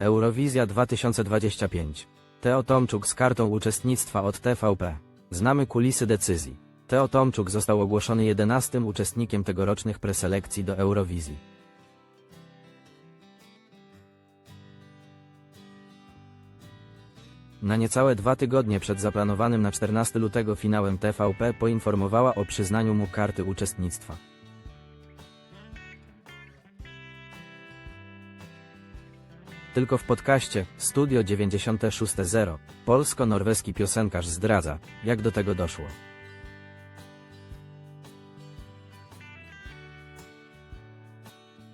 Eurowizja 2025. Teo Tomczuk z kartą uczestnictwa od TVP. Znamy kulisy decyzji. Teo Tomczuk został ogłoszony 11 uczestnikiem tegorocznych preselekcji do Eurowizji. Na niecałe dwa tygodnie przed zaplanowanym na 14 lutego finałem TVP poinformowała o przyznaniu mu karty uczestnictwa. Tylko w podcaście Studio 96.0 polsko-norweski piosenkarz zdradza, jak do tego doszło.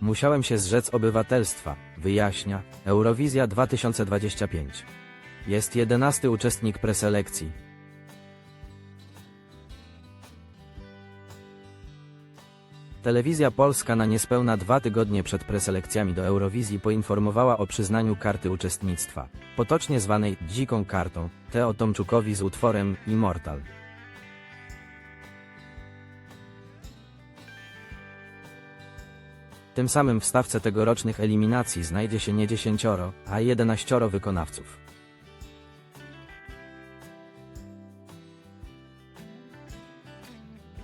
Musiałem się zrzec obywatelstwa, wyjaśnia Eurowizja 2025. Jest jedenasty uczestnik preselekcji. Telewizja Polska na niespełna dwa tygodnie przed preselekcjami do Eurowizji poinformowała o przyznaniu karty uczestnictwa, potocznie zwanej dziką kartą, Teo Tomczukowi z utworem Immortal. Tym samym w stawce tegorocznych eliminacji znajdzie się nie dziesięcioro, a jedenaścioro wykonawców.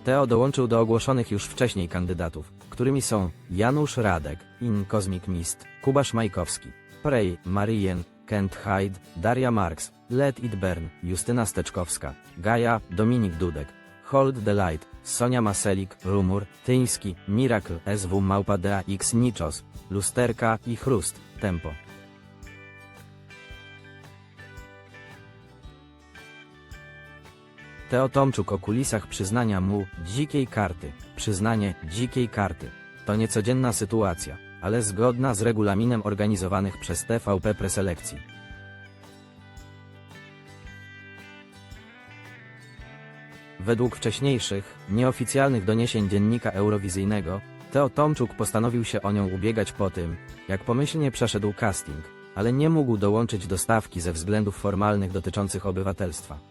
Teo dołączył do ogłoszonych już wcześniej kandydatów, którymi są Janusz Radek, In Cosmic Mist, Kubasz Majkowski, Prey, Marien, Kent Hyde, Daria Marks, Let It Burn, Justyna Steczkowska, Gaja, Dominik Dudek, Hold the Light, Sonia Maselik, Rumur, Tyński, Miracle, SW Małpa X Nichos, Lusterka i Chrust, Tempo. Teo Tomczuk o kulisach przyznania mu dzikiej karty. Przyznanie dzikiej karty. To niecodzienna sytuacja, ale zgodna z regulaminem organizowanych przez TVP preselekcji. Według wcześniejszych, nieoficjalnych doniesień dziennika eurowizyjnego, Teo Tomczuk postanowił się o nią ubiegać po tym, jak pomyślnie przeszedł casting, ale nie mógł dołączyć do stawki ze względów formalnych dotyczących obywatelstwa.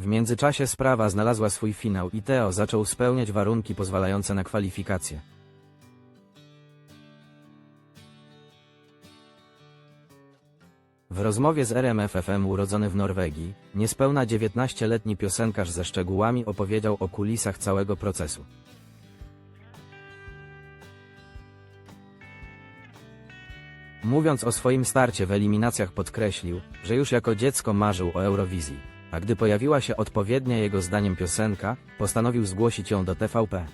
W międzyczasie sprawa znalazła swój finał i Teo zaczął spełniać warunki pozwalające na kwalifikacje. W rozmowie z RMFFM urodzony w Norwegii, niespełna 19-letni piosenkarz ze szczegółami opowiedział o kulisach całego procesu. Mówiąc o swoim starcie w eliminacjach podkreślił, że już jako dziecko marzył o Eurowizji, a gdy pojawiła się odpowiednia jego zdaniem piosenka, postanowił zgłosić ją do TVP.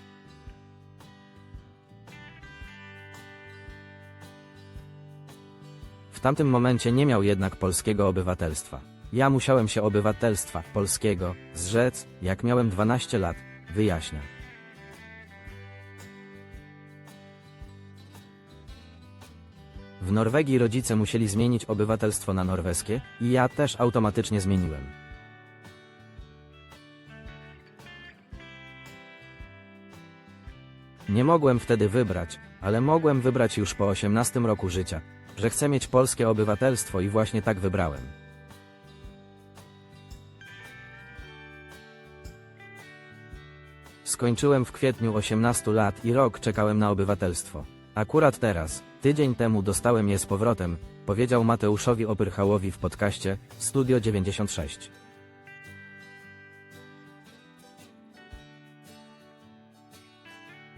W tamtym momencie nie miał jednak polskiego obywatelstwa. Ja musiałem się obywatelstwa polskiego zrzec, jak miałem 12 lat, wyjaśnia. W Norwegii rodzice musieli zmienić obywatelstwo na norweskie i ja też automatycznie zmieniłem. Nie mogłem wtedy wybrać, ale mogłem wybrać już po 18 roku życia, że chcę mieć polskie obywatelstwo i właśnie tak wybrałem. Skończyłem w kwietniu 18 lat i rok czekałem na obywatelstwo. Akurat teraz, tydzień temu dostałem je z powrotem, powiedział Mateuszowi Opyrchałowi w podcaście Studio 96.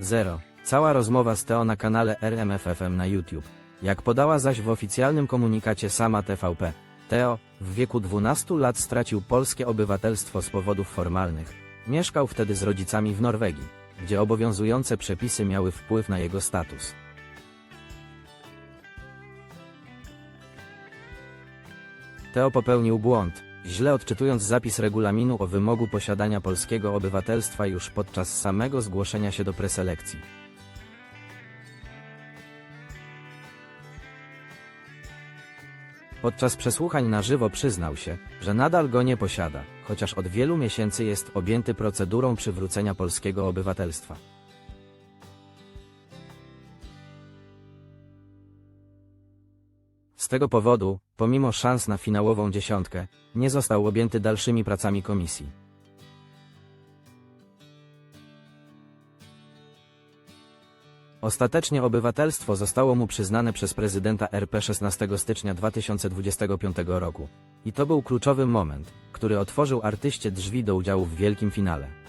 Zero. Cała rozmowa z Teo na kanale RMFFM na YouTube. Jak podała zaś w oficjalnym komunikacie sama TVP, Teo, w wieku 12 lat stracił polskie obywatelstwo z powodów formalnych. Mieszkał wtedy z rodzicami w Norwegii, gdzie obowiązujące przepisy miały wpływ na jego status. Teo popełnił błąd, źle odczytując zapis regulaminu o wymogu posiadania polskiego obywatelstwa już podczas samego zgłoszenia się do preselekcji. Podczas przesłuchań na żywo przyznał się, że nadal go nie posiada, chociaż od wielu miesięcy jest objęty procedurą przywrócenia polskiego obywatelstwa. Z tego powodu, pomimo szans na finałową dziesiątkę, nie został objęty dalszymi pracami komisji. Ostatecznie obywatelstwo zostało mu przyznane przez prezydenta RP 16 stycznia 2025 roku. I to był kluczowy moment, który otworzył artyście drzwi do udziału w wielkim finale.